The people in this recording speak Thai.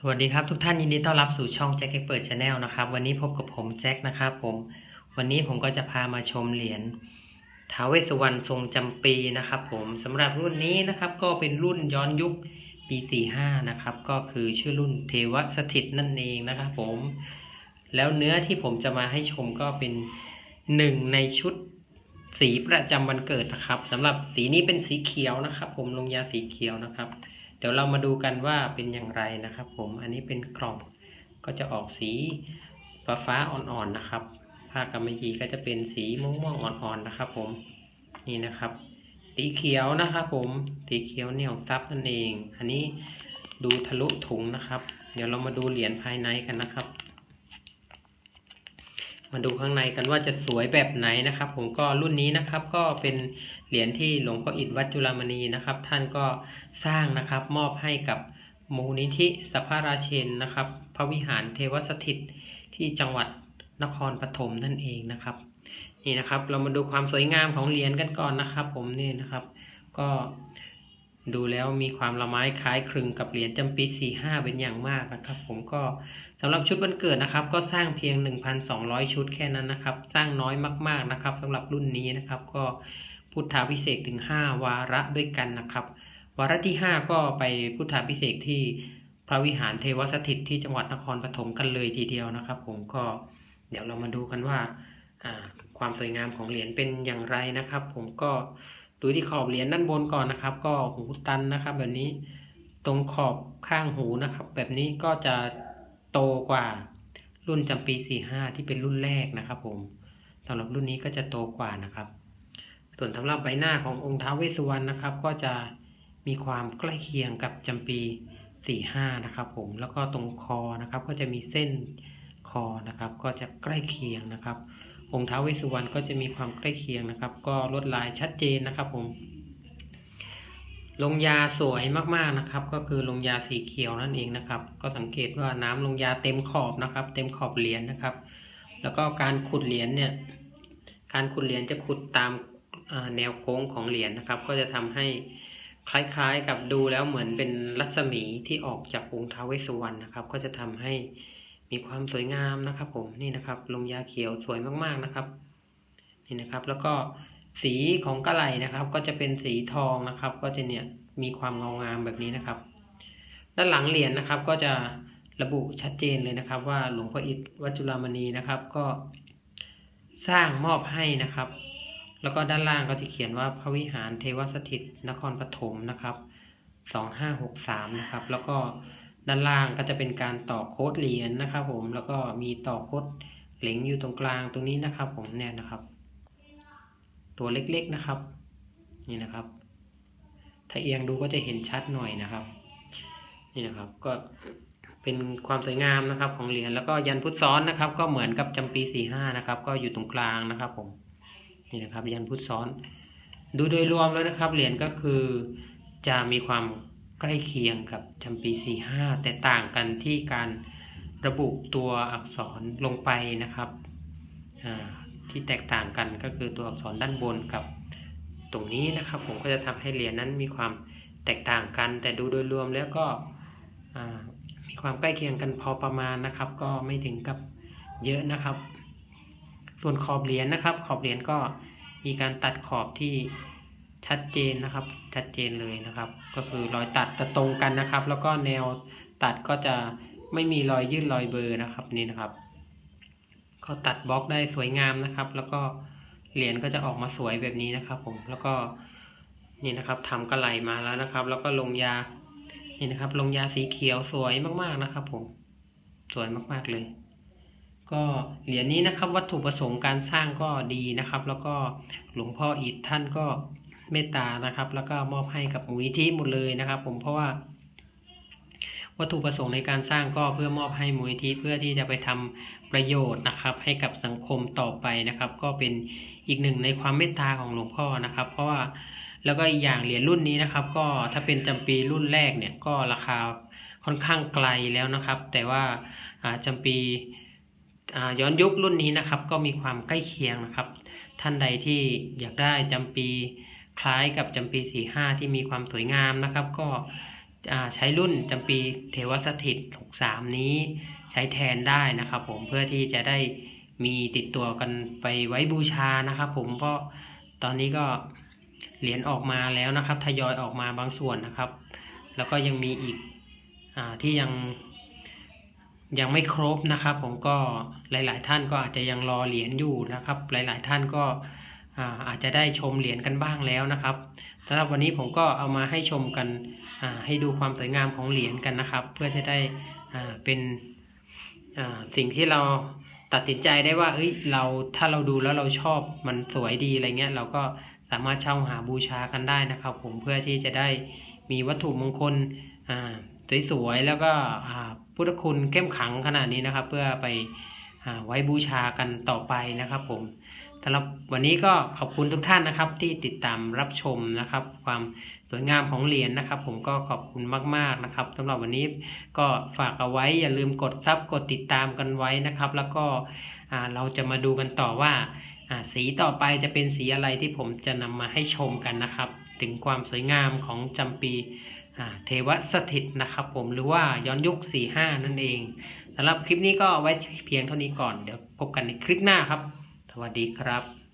สวัสดีครับทุกท่านยินดีต้อนรับสู่ช่องแจ็คเปิดชาแนลนะครับ วันนี้พบกับผมแจ็คนะครับผมวันนี้ผมก็จะพามาชมเหรียญท้าวเวสสุวรรณทรงจำปีนะครับ ผมสำหรับรุ่นนี้นะครับ ก็เป็นรุ่นย้อนยุคปี45นะครับ ก็คือชื่อรุ่นเทวสถิตนั่นเองนะครับ ผม แล้วเนื้อที่ผมจะมาให้ชมก็เป็นหนึ่งในชุดสีประจำวันเกิดนะครับสำหรับสีนี้เป็นสีเขียวนะครับ ผมลงยาสีเขียวนะครับ เดี๋ยวเรามาดูกันว่าเป็นอย่างไรนะครับผมอันนี้เป็นกล่องก็จะออกสีฟ้าฟ้าอ่อนๆนะครับผ้ากำมะหยี่ก็จะเป็นสีม่วงๆอ่อนๆนะครับ ผมนี่นะครับ สีเขียวนะครับผมสีเขียวเหนี่ยวซับนั่นเอง อันนี้ดูทะลุถุงนะครับ เดี๋ยวเรามาดูเหรียญภายในกันนะครับ มาดูข้างในกันว่าจะสวยแบบไหนนะครับ ผมก็รุ่นนี้นะครับก็เป็นเหรียญที่หลวงพ่ออิฐวัดจุฬามณีนะครับ ท่านก็สร้างนะครับมอบให้กับมูลนิธิสัพพราเชนนะครับ พระวิหารเทวสถิตที่จังหวัดนครปฐมนั่นเองนะครับ นี่นะครับ เรามาดูความสวยงามของเหรียญกันก่อนนะครับ ผมนี่นะครับ ก็ ดูแล้วมีความละไม้คล้ายคลึงกับเหรียญจำปี 45 เป็นอย่างมากนะครับผมก็สำหรับชุดวันเกิดนะครับ ก็สร้างเพียง 1,200 ชุดแค่นั้นนะครับ สร้างน้อยมาก ๆนะครับสำหรับรุ่นนี้นะครับ ก็พุทธาพิเศษถึง 5 วาระด้วยกันนะครับ วาระที่ 5 ก็ไปพุทธาพิเศษที่พระวิหารเทวสถิตที่จังหวัดนครปฐมกันเลยทีเดียวนะครับ ผมก็เดี๋ยวเรามาดูกันว่าความสวยงามของเหรียญเป็นอย่างไรนะครับ ผมก็ ดูที่ขอบเหรียญด้านบนก่อนนะครับ ก็หูตันนะครับ แบบนี้ตรงขอบข้างหูนะครับ แบบนี้ก็จะโตกว่ารุ่นจำปี 45 ที่เป็นรุ่นแรกนะครับ ผมสำหรับรุ่นนี้ก็จะโตกว่านะครับ ส่วนสำหรับใบหน้าขององค์ท้าวเวสสุวรรณนะครับ ก็จะมีความใกล้เคียงกับจำปี 45 นะครับ ผมแล้วก็ตรงคอนะครับ ก็จะมีเส้นคอนะครับ ก็จะใกล้เคียงนะครับ องค์ท้าวเวสสุวรรณก็จะมีความใกล้เคียงนะครับ ก็ลวดลายชัดเจนนะครับผมลงยาสวยมากๆนะครับ ก็คือลงยาสีเขียวนั่นเองนะครับ ก็สังเกตว่าน้ำลงยาเต็มขอบนะครับ เต็มขอบเหรียญนะครับ แล้วก็การขุดเหรียญเนี่ย การขุดเหรียญจะขุดตามแนวโค้งของเหรียญนะครับ ก็จะทำให้คล้ายๆกับดูแล้วเหมือนเป็นรัศมีที่ออกจากองค์ท้าวเวสสุวรรณนะครับ ก็จะทำให้ มีความสวยงามนะครับ ผมนี่นะครับลงยาเขียวสวยมากๆนะครับ นี่นะครับ แล้วก็สีของกระไหลนะครับ ก็จะเป็นสีทองนะครับ ก็จะเนี่ยมีความเงางามแบบนี้นะครับ ด้านหลังเหรียญนะครับ ก็จะระบุชัดเจนเลยนะครับ ว่าหลวงพ่ออิฐวัจุฬามณีนะครับ ก็สร้างมอบให้นะครับ แล้วก็ด้านล่างก็จะเขียนว่าพระวิหารเทวสถิตนครปฐมนะครับสองห้าหกสามนะครับ แล้วก็ ด้านล่างก็จะเป็นการต่อโค้ดเหรียญนะครับ ผมแล้วก็มีต่อโค้ดเหล็งอยู่ตรงกลางตรงนี้นะครับ ผมเนี่ยนะครับ ตัวเล็กๆนะครับ นี่นะครับ ถ้าเอียงดูก็จะเห็นชัดหน่อยนะครับ นี่นะครับก็เป็นความสวยงามนะครับ ของเหรียญแล้วก็ยันพุทธซ้อนนะครับ ก็เหมือนกับจำปีสี่ห้านะครับ ก็อยู่ตรงกลางนะครับ ผมนี่นะครับ ยันพุทธซ้อน ดูโดยรวมแล้วนะครับ เหรียญก็คือจะมีความ ใกล้เคียงกับจำปีสี่ห้าแต่ต่างกันที่การระบุตัวอักษรลงไปนะครับ ที่แตกต่างกันก็คือตัวอักษรด้านบนกับตรงนี้นะครับ ผมก็จะทำให้เหรียญนั้นมีความแตกต่างกัน แต่ดูโดยรวมแล้วก็มีความใกล้เคียงกันพอประมาณนะครับ ก็ไม่ถึงกับเยอะนะครับ ส่วนขอบเหรียญนะครับ ขอบเหรียญก็มีการตัดขอบที่ ชัดเจนนะครับ ชัดเจนเลยนะครับ ก็คือรอยตัดจะตรงกันนะครับ แล้วก็แนวตัดก็จะไม่มีรอยยื่นรอยเบอร์นะครับนี่นะครับ ก็ตัดบล็อกได้สวยงามนะครับ แล้วก็เหรียญก็จะออกมาสวยแบบนี้นะครับ ผมแล้วก็นี่นะครับทำกระไหลมาแล้วนะครับ แล้วก็ลงยานี่นะครับ ลงยาสีเขียวสวยมากๆนะครับ ผมสวยมากๆเลย ก็เหรียญนี้นะครับ วัตถุประสงค์การสร้างก็ดีนะครับ แล้วก็หลวงพ่ออิฐท่านก็ เมตตานะครับ แล้วก็มอบให้กับมูลนิธิหมดเลยนะครับ ผมเพราะว่าวัตถุประสงค์ในการสร้างก็เพื่อมอบให้มูลนิธิเพื่อที่จะไปทำประโยชน์นะครับ ให้กับสังคมต่อไปนะครับ ก็เป็นอีกหนึ่งในความเมตตาของหลวงพ่อนะครับ เพราะว่าแล้วก็อีกอย่างเหรียญรุ่นนี้นะครับ ก็ถ้าเป็นจำปีรุ่นแรกเนี่ยก็ราคาค่อนข้างไกลแล้วนะครับ แต่ว่าอ่าจำปีย้อนยุครุ่นนี้นะครับ ก็มีความใกล้เคียงนะครับ ท่านใดที่อยากได้จำปี คล้ายกับจำปี45ที่มีความสวยงามนะครับ ก็ใช้รุ่นจำปีเทวสถิต63นี้ใช้แทนได้นะครับ ผมเพื่อที่จะได้มีติดตัวกันไปไว้บูชานะครับ ผมเพราะตอนนี้ก็เหรียญออกมาแล้วนะครับทยอยออกมาบางส่วนนะครับ แล้วก็ยังมีอีกอที่ยังยังไม่ครบนะครับ ผมก็หลาย ๆ ท่านก็อาจจะยังรอเหรียญอยู่นะครับ หลาย ๆ ท่านก็ อาอาจจะได้ชมเหรียญกันบ้างแล้วนะครับสำหรับวันนี้ผมก็เอามาให้ชมกันให้ดูความสวยงามของเหรียญกันนะครับ เพื่อจะได้เป็นสิ่งที่เราตัดสินใจได้ว่าเอ้ยเราถ้าเราดูแล้วเราชอบมันสวยดีอะไรเงี้ย เราก็สามารถเช่าหาบูชากันได้นะครับ ผมเพื่อที่จะได้มีวัตถุมงคลสวยๆแล้วก็พุทธคุณเข้มขังขนาดนี้นะครับ เพื่อไปอไว้บูชากันต่อไปนะครับ ผม สำหรับวันนี้ก็ขอบคุณทุกท่านนะครับ ที่ติดตามรับชมนะครับ ความสวยงามของเหรียญนะครับ ผมก็ขอบคุณมาก ๆนะครับสำหรับวันนี้ก็ฝากเอาไว้อย่าลืมกดซับกดติดตามกันไว้นะครับ แล้วก็เราจะมาดูกันต่อว่าสีต่อไปจะเป็นสีอะไรที่ผมจะนำมาให้ชมกันนะครับ ถึงความสวยงามของจำปีเทวสถิตนะครับ ผมหรือว่าย้อนยุค 45 นั่นเองสำหรับคลิปนี้ก็ไว้เพียงเท่านี้ก่อนเดี๋ยวพบกันในคลิปหน้าครับ วัสดีครับ